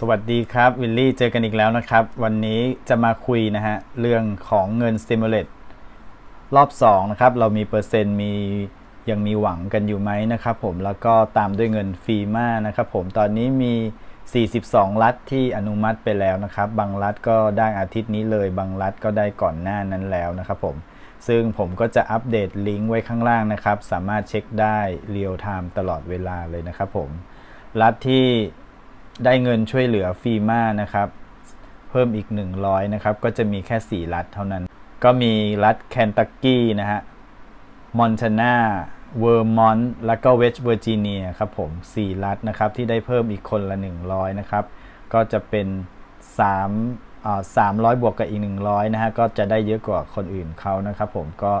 สวัสดีครับ วิลลี่เจอกันอีกแล้วนะครับ วันนี้จะมาคุยนะฮะ เรื่องของเงิน stimulate รอบ 2 นะครับ เรามีเปอร์เซ็นต์มียังมีหวังกันอยู่ไหมนะครับผมแล้วก็ตามด้วยเงินฟีมานะครับผมตอนนี้มี 42 รัฐที่อนุมัติไปแล้วนะครับ บางรัฐก็ได้อาทิตย์นี้เลย บางรัฐก็ได้ก่อนหน้านั้นแล้วนะครับผมซึ่งผมก็จะอัปเดตลิงก์ไว้ข้างล่างนะครับ สามารถเช็คได้เรียลไทม์ตลอดเวลาเลยนะครับผมรัฐที่ ได้เงินช่วยเหลือฟีมานะครับ เพิ่มอีก 100 นะครับ ก็จะมีแค่ 4 รัฐเท่านั้น ก็มีรัฐแคนตักกี้นะฮะมอนทานาเวอร์มอนต์แล้วก็เวสต์เวอร์จิเนียครับผม 4 รัฐนะครับ ที่ได้เพิ่มอีกคนละ 100 นะครับ ก็จะเป็น3อ่า300 บวกกับอีก 100 นะฮะ ก็จะได้เยอะกว่าคนอื่นเขานะครับผมก็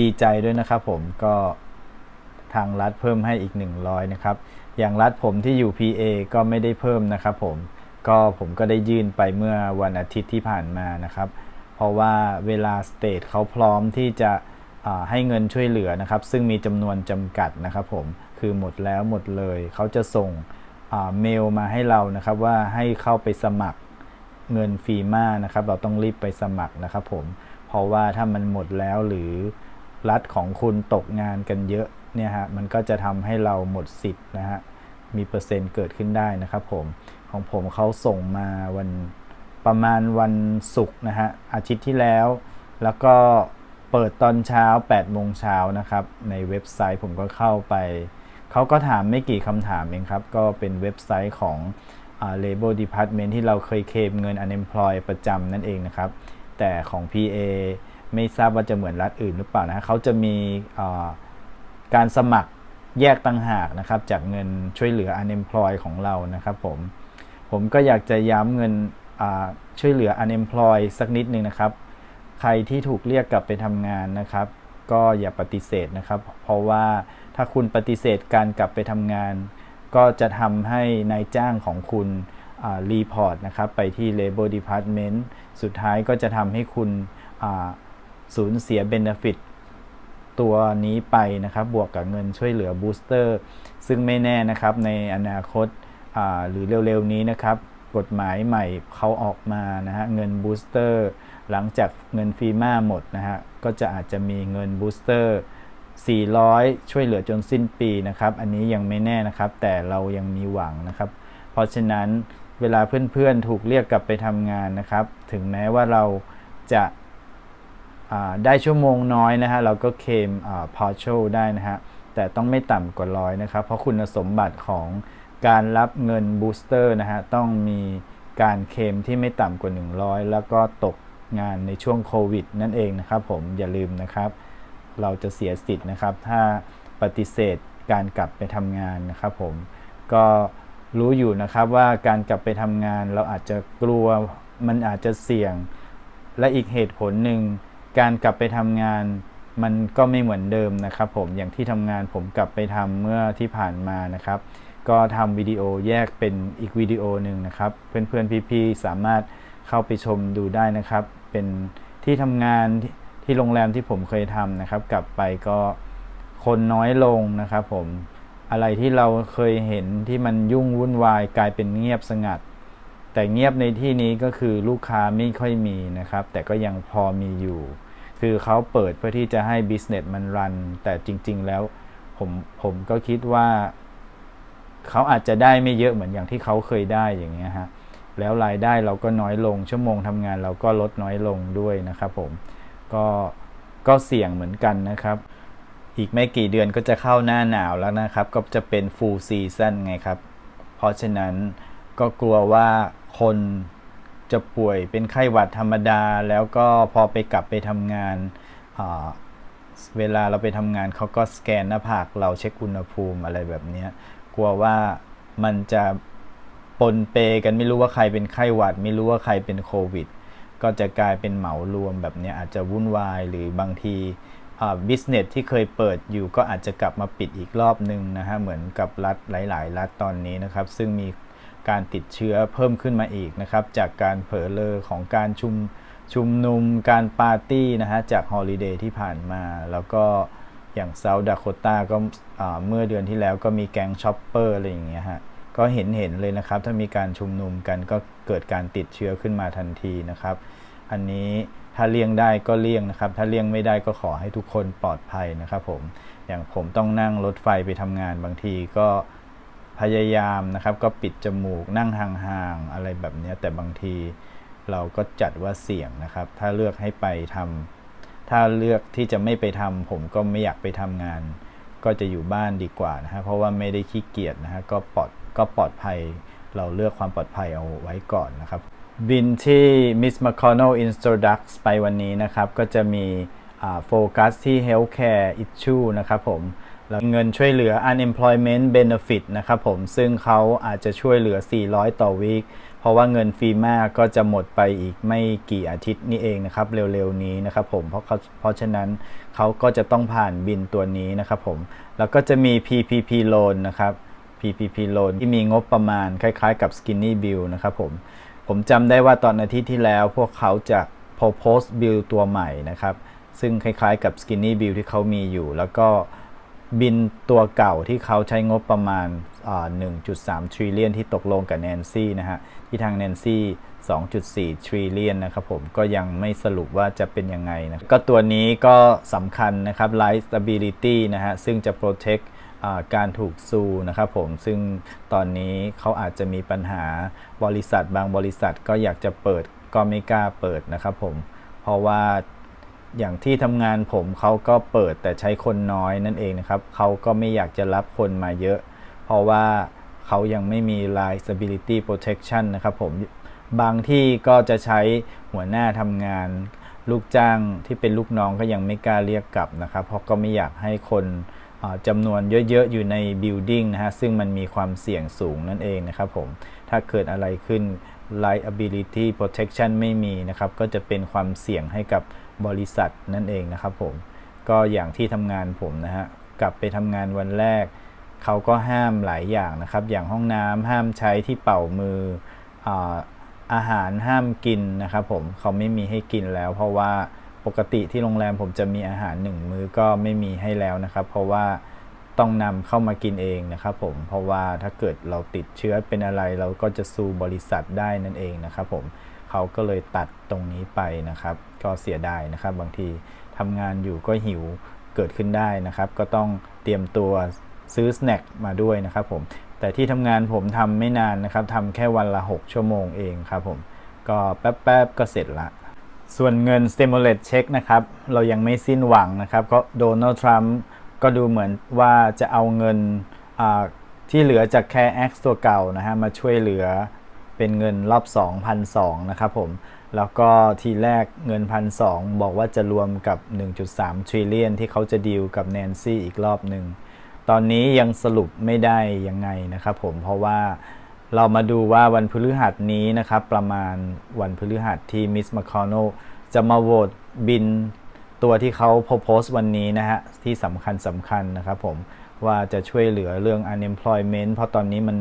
ดีใจด้วยนะครับผมก็ ทางรัฐเพิ่มให้อีก 100นะครับอย่างรัฐผมที่อยู่ PA ก็ไม่ได้เพิ่มนะครับผมก็ผมก็ได้ยื่นไปเมื่อวันอาทิตย์ที่ผ่านมานะครับ เพราะว่าเวลาสเตทเขาพร้อมที่จะให้เงินช่วยเหลือนะครับ ซึ่งมีจำนวนจำกัดนะครับผมคือหมดแล้วหมดเลย เขาจะส่งเมลมาให้เรานะครับว่าให้เข้าไปสมัครเงินฟรีมานะครับ เราต้องรีบไปสมัครนะครับผมเพราะว่าถ้ามันหมดแล้วหรือรัฐของคุณตกงานกันเยอะ เนี่ยฮะมันก็จะทำให้เราหมดสิทธิ์นะฮะมีเปอร์เซ็นต์เกิดขึ้นได้นะครับผมของผมเขาส่งมาวันประมาณวันศุกร์นะฮะอาทิตย์ที่แล้ว แล้วก็เปิดตอนเช้า8โมงเช้านะครับ ในเว็บไซต์ผมก็เข้าไป เขาก็ถามไม่กี่คำถามเองครับ ก็เป็นเว็บไซต์ของ Labor Department ที่เราเคยเคลมเงิน Unemployed ประจำนั่นเองนะครับ แต่ของ PA ไม่ทราบว่าจะเหมือนรัฐอื่นหรือเปล่านะเขาจะมีอ่า การสมัครแยกต่างหากนะครับ จากเงินช่วยเหลือ Unemployed ของเรานะครับผม ผมก็อยากจะย้ำเงินช่วยเหลือ Unemployed สักนิดนึงนะครับ ใครที่ถูกเรียกกลับไปทำงานนะครับ ก็อย่าปฏิเสธนะครับ เพราะว่าถ้าคุณปฏิเสธการกลับไปทำงาน ก็จะทำให้นายจ้างของคุณรีพอร์ตนะครับไปที่ Labor Department สุดท้ายก็จะทำให้คุณสูญเสีย Benefit ตัวนี้ไปนะครับ บวกกับเงินช่วยเหลือบูสเตอร์ ซึ่งไม่แน่นะครับในอนาคตาหรือเร็วๆนี้นะครับ กฎหมายใหม่เขาออกมานะฮะเงินบูสเตอร์หลังจากเงินฟีมาหมดนะฮะก็จะอาจจะมีเงินบูสเตอร์400 ช่วยเหลือจนสิ้นปีนะครับ อันนี้ยังไม่แน่นะครับ แต่เรายังมีหวังนะครับ เพราะฉะนั้นเวลาเพื่อนๆถูกเรียกกลับไปทำงานนะครับ ถึงแม้ว่าเราจะ ได้ชั่วโมงน้อยนะฮะเราก็เคมอ่า partial ได้นะฮะแต่ต้องไม่ต่ำกว่าร้อยนะครับ เพราะคุณสมบัติของการรับเงินบูสเตอร์นะฮะต้องมีการเคมที่ไม่ต่ำกว่า 100 แล้วก็ตกงานในช่วงโควิดนั่นเองนะครับผมอย่าลืมนะครับ เราจะเสียสิทธิ์นะครับ ถ้าปฏิเสธการกลับไปทำงานนะครับผมก็รู้อยู่นะครับว่าการกลับไปทำงานเราอาจจะกลัวมันอาจจะเสี่ยง และอีกเหตุผลหนึ่ง การกลับไปทำงานมันก็ไม่เหมือนเดิมนะครับผมอย่างที่ทำงานผมกลับไปทำเมื่อที่ผ่านมานะครับ ก็ทำวิดีโอแยกเป็นอีกวิดีโอหนึ่งนะครับ เพื่อนๆพี่ๆสามารถเข้าไปชมดูได้นะครับ เป็นที่ทำงานที่โรงแรมที่ผมเคยทำนะครับ กลับไปก็คนน้อยลงนะครับผมอะไรที่เราเคยเห็นที่มันยุ่งวุ่นวายกลายเป็นเงียบสงัด แต่เงียบในที่นี้ก็คือลูกค้าไม่ค่อยมีนะครับ แต่ก็ยังพอมีอยู่ คือเขาเปิดเพื่อที่จะให้ business มันรัน แต่จริง ๆ แล้วผมผมก็คิดว่าเขาอาจจะได้ไม่เยอะเหมือนอย่างที่เขาเคยได้อย่างเงี้ยฮะแล้วรายได้เราก็น้อยลง ชั่วโมงทำงานเราก็ลดน้อยลงด้วยนะครับผมก็ก็เสี่ยงเหมือนกันนะครับ อีกไม่กี่เดือนก็จะเข้าหน้าหนาวแล้วนะครับ ก็จะเป็น full season ไงครับ เพราะฉะนั้นก็กลัวว่าคน จะป่วยเป็นไข้หวัดธรรมดา แล้วก็พอไปกลับไปทำงานเวลาเราไปทำงานเขาก็สแกนหน้าผากเราเช็คอุณหภูมิอะไรแบบนี้กลัวว่ามันจะปนเปกันไม่รู้ว่าใครเป็นไข้หวัด ไม่รู้ว่าใครเป็นโควิด ก็จะกลายเป็นเหมารวมแบบนี้อาจจะวุ่นวายหรือบางทีบิสเนสที่เคยเปิดอยู่ก็อาจจะกลับมาปิดอีกรอบหนึ่งนะฮะเหมือนกับรัฐหลาย ๆ รัฐตอนนี้นะครับ ซึ่งมี การติดเชื้อเพิ่มขึ้นมาอีกนะครับ จากการเผลอเลอของการชุมชุมนุมการปาร์ตี้นะฮะจากฮอลิเดย์ที่ผ่านมา แล้วก็อย่างเซาท์ดาโคตาก็เมื่อเดือนที่แล้วก็มีแก๊งช็อปเปอร์อะไรอย่างเงี้ยฮะก็เห็นเห็นเลยนะครับ ถ้ามีการชุมนุมกันก็เกิดการติดเชื้อขึ้นมาทันทีนะครับ อันนี้ถ้าเลี่ยงได้ก็เลี่ยงนะครับ ถ้าเลี่ยงไม่ได้ก็ขอให้ทุกคนปลอดภัยนะครับผมอย่างผมต้องนั่งรถไฟไปทำงานบางทีก็ พยายามนะครับ ก็ปิดจมูกนั่งห่างๆอะไรแบบนี้แต่บางทีเราก็จัดว่าเสี่ยงนะครับ ถ้าเลือกให้ไปทำถ้าเลือกที่จะไม่ไปทำผมก็ไม่อยากไปทำงาน ก็จะอยู่บ้านดีกว่านะฮะเพราะว่าไม่ได้ขี้เกียจนะฮะก็ปลอดก็ปลอดภัย เราเลือกความปลอดภัยเอาไว้ก่อนนะครับ บินที่ Miss McConnell Introduce ไปวันนี้นะครับ ก็จะมีโฟกัสที่ Healthcare Issue นะครับผม แล้วเงินช่วยเหลือ Unemployment Benefit นะครับผม ซึ่งเขาอาจจะช่วยเหลือ 400 ต่อวีค เพราะว่าเงินฟรีมาก็จะหมดไปอีกไม่กี่อาทิตย์นี่เองนะครับ เร็วๆนี้นะครับผม เพราะเขาเพราะฉะนั้นเขาก็จะต้องผ่านบินตัวนี้นะครับผม แล้วก็จะมี PPP loan นะครับ PPP loan ที่มีงบประมาณคล้ายๆ กับ Skinny Bill นะครับผม ผมจำได้ว่าตอนอาทิตย์ที่แล้วพวกเขาจะ propose bill ตัวใหม่นะครับ ซึ่งคล้ายๆ กับ Skinny Bill ที่เขามีอยู่ แล้วก็ บินตัวเก่าที่เขาใช้งบประมาณ 1.3 trillion ที่ตกลงกับแนนซี่นะฮะ ที่ทางแนนซี่ 2.4 trillion นะครับผมก็ยังไม่สรุปว่าจะเป็นยังไงนะ ก็ตัวนี้ก็สำคัญนะครับ Life Stability นะฮะ ซึ่งจะ protect การถูกซูนะครับผมซึ่งตอนนี้เขาอาจจะมีปัญหาบริษัทบางบริษัทก็อยากจะเปิดก็ไม่กล้าเปิดนะครับผมเพราะว่า อย่างที่ทำงานผมเขาก็เปิดแต่ใช้คนน้อยนั่นเองนะครับเขาก็ไม่อยากจะรับคนมาเยอะ เพราะว่าเขายังไม่มี liability protection นะครับผมบางที่ก็จะใช้หัวหน้าทำงาน ลูกจ้างที่เป็นลูกน้องก็ยังไม่กล้าเรียกกลับนะครับ เพราะก็ไม่อยากให้คนจำนวนเยอะๆ อยู่ใน building นะฮะซึ่งมันมีความเสี่ยงสูงนั่นเองนะครับผม ถ้าเกิดอะไรขึ้น liability protection ไม่มีนะครับ ก็จะเป็นความเสี่ยงให้กับบริษัทนั่นเองนะครับผม ก็อย่างที่ทำงานผมนะฮะ กลับไปทำงานวันแรก เขาก็ห้ามหลายอย่างนะครับ อย่างห้องน้ำห้ามใช้ที่เป่ามืออาอาหารห้ามกินนะครับผม เขาไม่มีให้กินแล้ว เพราะว่าปกติที่โรงแรมผมจะมีอาหารหนึ่งมื้อก็ไม่มีให้แล้วนะครับ เพราะว่า ต้องนำเข้ามากินเองนะครับผมเพราะว่าถ้าเกิดเราติดเชื้อเป็นอะไรเราก็จะสู้บริษัทได้นั่นเองนะครับผมเขาก็เลยตัดตรงนี้ไปนะครับ ก็เสียดายนะครับ บางทีทำงานอยู่ก็หิวเกิดขึ้นได้นะครับ ก็ต้องเตรียมตัวซื้อสแน็คมาด้วยนะครับผมแต่ที่ทำงานผมทำไม่นานนะครับทำแค่วันละ 6 ชั่วโมงเองครับผมก็แป๊บๆก็เสร็จละส่วนเงิน stimulus check นะครับ เรายังไม่สิ้นหวังนะครับ ก็โดนัลด์ทรัมป์ ก็ดูเหมือนว่าจะเอาเงินที่เหลือจาก Care Act ตัวเก่านะฮะมาช่วยเหลือเป็นเงินรอบ 2,002นะครับผม แล้วก็ทีแรกเงิน 1,002 บอกว่าจะรวมกับ 1.3 trillion ที่เขาจะดีลกับแนนซี่อีกรอบหนึ่ง ตอนนี้ยังสรุปไม่ได้ยังไงนะครับผมเพราะว่าเรามาดูว่าวันพฤหัสนี้นะครับ ประมาณวันพฤหัสที่มิสมาคอนโนจะมาโหวตบิน ตัวที่เขาโพสต์วันนี้นะฮะ ที่สำคัญสำคัญนะครับผมว่าจะช่วยเหลือเรื่อง unemployment เพราะตอนนี้มัน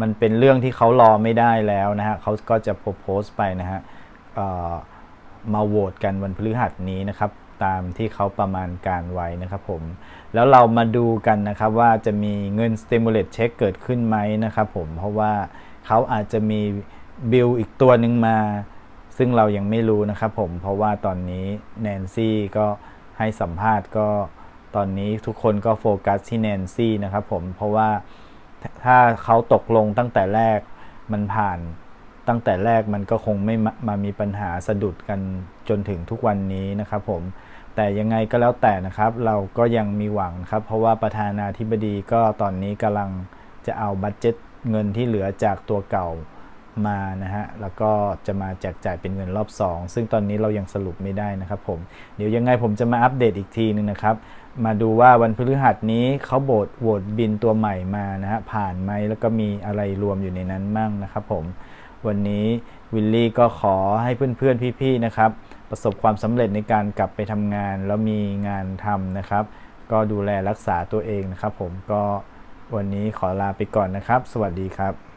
มันเป็นเรื่องที่เขารอไม่ได้แล้วนะฮะเขาก็จะโพสต์ไปนะฮะมาโหวตกันวันพฤหัสนี้นะครับ ตามที่เขาประมาณการไว้นะครับผม แล้วเรามาดูกันนะครับว่าจะมีเงิน stimulus check เกิดขึ้นไหมนะครับผม เพราะว่าเขาอาจจะมีบิลอีกตัวหนึ่งมา ซึ่งเรายังไม่รู้นะครับผมเพราะว่าตอนนี้แนนซี่ก็ให้สัมภาษณ์ก็ตอนนี้ทุกคนก็โฟกัสที่แนนซี่นะครับผมเพราะว่าถ้าเขาตกลงตั้งแต่แรกมันผ่านตั้งแต่แรกมันก็คงไม่มามีปัญหาสะดุดกันจนถึงทุกวันนี้นะครับผมแต่ยังไงก็แล้วแต่นะครับ เราก็ยังมีหวังครับ เพราะว่าประธานาธิบดีก็ตอนนี้กำลังจะเอาบัตเจ็ตเงินที่เหลือจากตัวเก่า มานะฮะ แล้วก็จะมาแจกจ่ายเป็นเงินรอบ 2 ซึ่งตอนนี้เรายังสรุปไม่ได้นะครับผม เดี๋ยวยังไงผมจะมาอัปเดตอีกทีนึงนะครับ มาดูว่าวันพฤหัสนี้เขาโบดโหวตบินตัวใหม่มานะฮะ ผ่านไหมแล้วก็มีอะไรรวมอยู่ในนั้นมั่งนะครับผม วันนี้วิลลี่ก็ขอให้เพื่อนๆพี่ๆนะครับประสบความสำเร็จในการกลับไปทำงาน แล้วมีงานทำนะครับ ก็ดูแลรักษาตัวเองนะครับผมก็วันนี้ขอลาไปก่อนนะครับ สวัสดีครับ